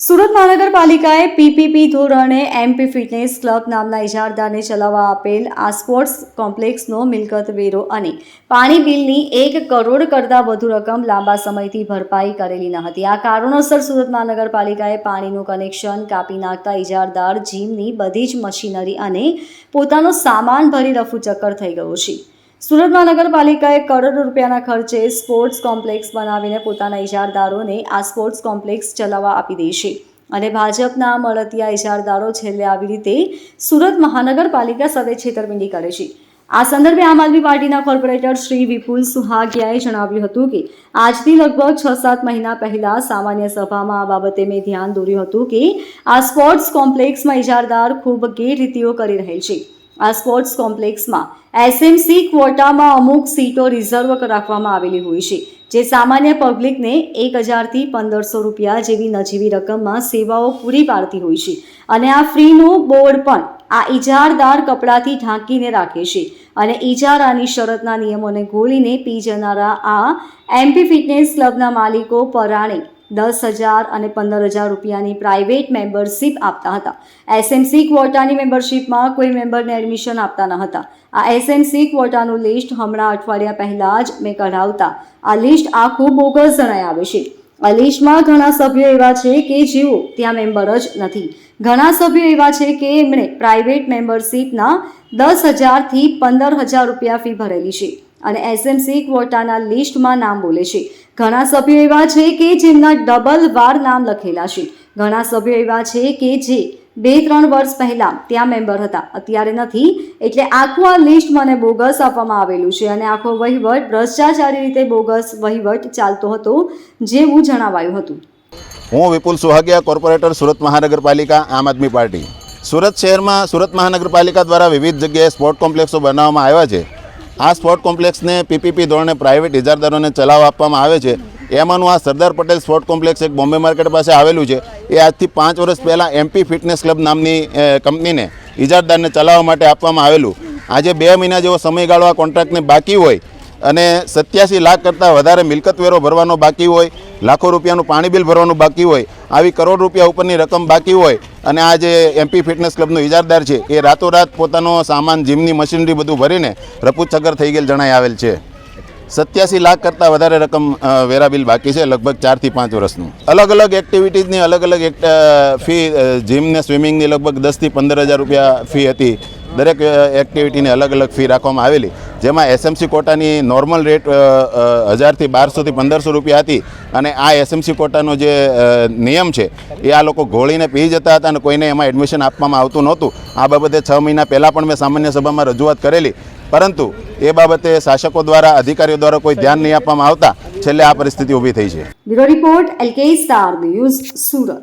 સુરત મહાનગરપાલિકાએ પીપીપી ધોરણે MP fitness club નામના ઇજારદારને ચલાવવા આપેલ આ સ્પોર્ટ્સ કોમ્પ્લેક્સનો મિલકત વેરો અને પાણી બિલની એક કરોડ કરતાં વધુ રકમ લાંબા સમયથી ભરપાઈ કરેલી ન હતી. આ કારણોસર સુરત મહાનગરપાલિકાએ પાણીનું કનેક્શન કાપી નાખતા ઇજારદાર જીમની બધી જ મશીનરી અને પોતાનો સામાન ભરી રફુચક્કર થઈ ગયો છે. સુરત મહાનગરપાલિકાએ કરોડો રૂપિયાના ખર્ચે સ્પોર્ટ્સ કોમ્પ્લેક્સ બનાવીને પોતાના ઇજારદારોને આ સ્પોર્ટ્સ કોમ્પ્લેક્સ ચલાવવા આપી દે છે. અને ભાજપના મળતિયા ઇજારદારો છેલ્લે આવી રીતે સુરત મહાનગરપાલિકા સાથે છેતરપિંડી કરે છે. આ સંદર્ભે આમ આદમી પાર્ટીના કોર્પોરેટર શ્રી વિપુલ સુહાગિયાએ જણાવ્યું હતું કે, આજથી લગભગ છ સાત મહિના પહેલા સામાન્ય સભામાં આ બાબતે મેં ધ્યાન દોર્યું હતું કે, આ સ્પોર્ટ્સ કોમ્પ્લેક્સમાં ઇજારદાર ખૂબ ગેરરીતિઓ કરી રહેલ છે. આ સ્પોર્ટ્સ કોમ્પ્લેક્સમાં એસએમસી ક્વોટામાં અમુક સીટો રિઝર્વ રાખવામાં આવેલી હોય છે, જે સામાન્ય પબ્લિકને એક હજારથી પંદરસો રૂપિયા જેવી નજીવી રકમમાં સેવાઓ પૂરી પાડતી હોય છે. અને આ ફ્રીનું બોર્ડ પણ આ ઇજારદાર કપડાથી ઢાંકીને રાખે છે અને ઇજારાની શરતના નિયમોને ગોળીને પી જનારા આ એમપી ફિટનેસ ક્લબના માલિકો પરાણે દસ હજાર અને પંદર હજાર રૂપિયાની પ્રાઇવેટ મેમ્બરશીપ આપતા હતા. એસએમસી ક્વોટાની મેમ્બરશીપમાં કોઈ મેમ્બરને એડમિશન આપતા ન હતા. આ એસએમસી ક્વોટાનું લિસ્ટ હમણાં અઠવાડિયા પહેલાં જ મેં કઢાવતા. આ લિસ્ટ આખું બોગસ જણાય આવે છે. આ લિસ્ટમાં ઘણા સભ્યો એવા છે કે જેઓ ત્યાં મેમ્બર જ નથી. ઘણા સભ્યો એવા છે કે એમણે પ્રાઇવેટ મેમ્બરશીપના દસ હજારથી પંદર હજાર રૂપિયા ફી ભરેલી છે. અને એસએમસી ક્વોટાના લિસ્ટમાં નામ બોલે છે. ઘણા સભ્યો એવા છે કે જેમના ડબલ વાર નામ લખેલા છે. ઘણા સભ્યો એવા છે કે જે બે ત્રણ વર્ષ પહેલા ત્યાં મેમ્બર હતા. અત્યારે નથી, એટલે આખું આ લિસ્ટ મને બોગસ આપવામાં આવેલું છે અને આખો વહીવટ ભ્રષ્ટાચારી રીતે બોગસ વહીવટ ચાલતો હતો જેવું જણાવાયું હતું. હું વિપુલ સુહાગિયા, કોર્પોરેટર સુરત મહાનગરપાલિકા, આમ આદમી પાર્ટી. સુરત શહેરમાં સુરત મહાનગરપાલિકા દ્વારા વિવિધ જગ્યાએ સ્પોર્ટ કોમ્પ્લેક્સો બનાવવામાં આવ્યા છે. આ સ્પોર્ટ કોમ્પ્લેક્સને પીપીપી ધોરણે પ્રાઇવેટ ઇજારદારોને ચલાવવા આપવામાં આવે છે. એમાંનું આ સરદાર પટેલ સ્પોર્ટ કોમ્પ્લેક્સ એક બોમ્બે માર્કેટ પાસે આવેલું છે. એ આજથી પાંચ વર્ષ પહેલાં એમપી ફિટનેસ ક્લબ નામની કંપનીને ઇજારદારને ચલાવવા માટે આપવામાં આવેલું. આજે બે મહિના જેવો સમયગાળો આ કોન્ટ્રાક્ટને બાકી હોય અને સત્યાસી લાખ કરતાં વધારે મિલકત વેરો ભરવાનો બાકી હોય લાખો રૂપિયાનું પાણી બિલ ભરવાનું બાકી હોય, આવી કરોડ રૂપિયા ઉપરની રકમ બાકી હોય અને આ જે એમપી ફિટનેસ ક્લબનો ઇજારદાર છે, એ રાતોરાત પોતાનો સામાન, જીમની મશીનરી બધું ભરીને રપુચક્કર થઈ ગયેલ જણાઈ આવેલ છે. સત્યાસી લાખ કરતાં વધારે રકમ વેરા બિલ બાકી છે, લગભગ ચારથી પાંચ વર્ષનું. અલગ અલગ એક્ટિવિટીઝની અલગ અલગ ફી જીમ ને સ્વિમિંગની લગભગ દસથી પંદર હજાર રૂપિયા ફી હતી. દરેક એક્ટિવિટીની અલગ અલગ ફી રાખવામાં આવેલી. જેમાં એસએમસી કોટાની નોર્મલ રેટ હજારથી બારસોથી પંદરસો રૂપિયા હતી અને આ એસએમસી કોટાનો જે નિયમ છે, એ આ લોકો ઘોળીને પી જતા હતા અને કોઈને એમાં એડમિશન આપવામાં આવતું નહોતું. આ બાબતે છ મહિના પહેલાં પણ મેં સામાન્ય સભામાં રજૂઆત કરેલી. પરંતુ એ બાબતે શાસકો દ્વારા, અધિકારીઓ દ્વારા કોઈ ધ્યાન નહીં આપવામાં આવતા. છેલ્લે આ પરિસ્થિતિ ઊભી થઈ છે. Bureau report Surat.